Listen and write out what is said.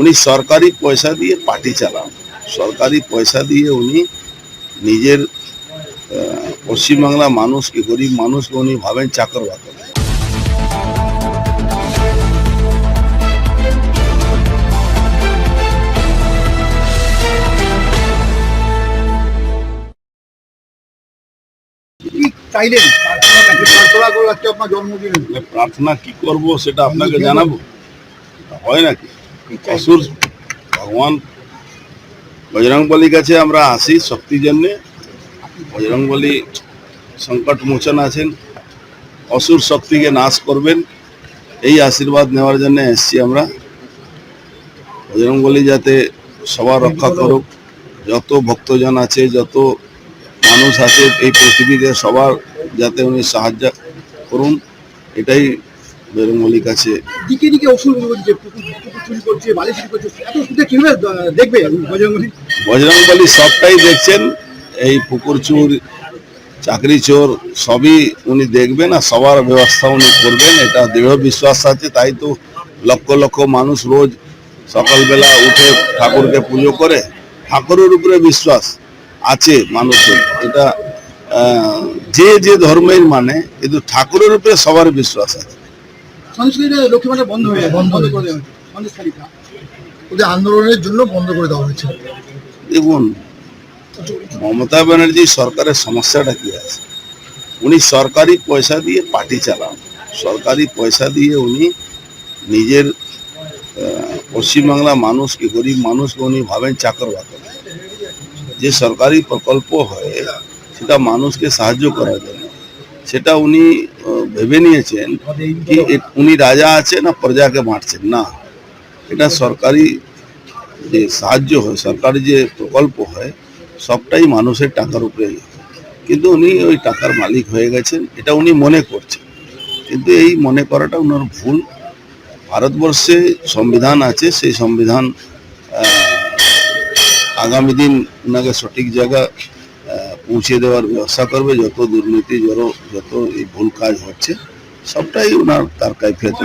উনি সরকারি পয়সা দিয়ে পার্টি চালান। সরকারি পয়সা দিয়ে উনি নিজের পশ্চিমবাংলা মানুষকে গরিব মানুষকে উনি ভাবেন চাকর বাকর চাইলেন? প্রার্থনা করে আপনার জন্মদিন প্রার্থনা কি করব সেটা আপনাকে জানাব? হয় নাকি? অসুর ভগবান বজরং বলির কাছে আমরা আসি শক্তির জন্যে। বজরং বলি সংকট মোচন আছেন। অসুর শক্তিকে নাশ করবেন। এই আশীর্বাদ নেওয়ার জন্য এসছি আমরা। বজরং বলি যাতে সবার রক্ষা করুক। যত ভক্তজন আছে, যত মানুষ আছে এই পৃথিবীতে সবার যাতে উনি সাহায্য করুন, এটাই বেরঙ্গলির কাছে দিকে দিকে পুকুর চুরি করছে বালি চুরি করছে এত ওষুধে কীভাবে দেখবে বজরঙ্গলি বজরংবলী সবটাই দেখছেন এই পুকুর চোর চাকরি চোর সবই উনি দেখবেন আর সবার ব্যবস্থা উনি করবেন এটা দৃঢ় বিশ্বাস আছে তাই তো লক্ষ লক্ষ মানুষ রোজ সকালবেলা উঠে ঠাকুরকে পুজো করে ঠাকুরের উপরে বিশ্বাস আছে মানুষের এটা যে যে ধর্মের মানে কিন্তু ঠাকুরের উপরে সবার বিশ্বাস আছে। লক্ষ্মী বন্ধ হয়ে বন্ধ করে ওদের আন্দোলনের জন্য বন্ধ করে দেওয়া হয়েছে। দেখুন মমতা ব্যানার্জি সরকারের সমস্যাটা কি আছে? উনি সরকারি পয়সা দিয়ে পার্টি চালান। সরকারি পয়সা দিয়ে উনি নিজের পশ্চিমবাংলা মানুষকে গরিব মানুষকে উনি ভাবেন চাকর বাকর যে সরকারি প্রকল্প হয় সেটা মানুষকে সাহায্য করার জন্য। সেটা উনি ভেবে নিয়েছেন কি উনি রাজা আছে না প্রজাকে বাঁটছেন? না। এটা সরকারি যে সাহায্য হয়, সরকারি যে প্রকল্প হয়, সবটাই মানুষের টাকার উপরে। কিন্তু উনি ওই টাকার মালিক হয়ে গেছেন, এটা উনি মনে করছেন। কিন্তু এই মনে করাটা ওনার ভুল। ভারতবর্ষে সংবিধান আছে, সেই সংবিধান আগামী দিন ওনাকে সঠিক জায়গা পৌঁছে দেওয়ার ব্যবস্থা করবে। যত দুর্নীতি, যত যত এই ভুল কাজ হচ্ছে, সবটাই ওনার তার কাইফিয়ত।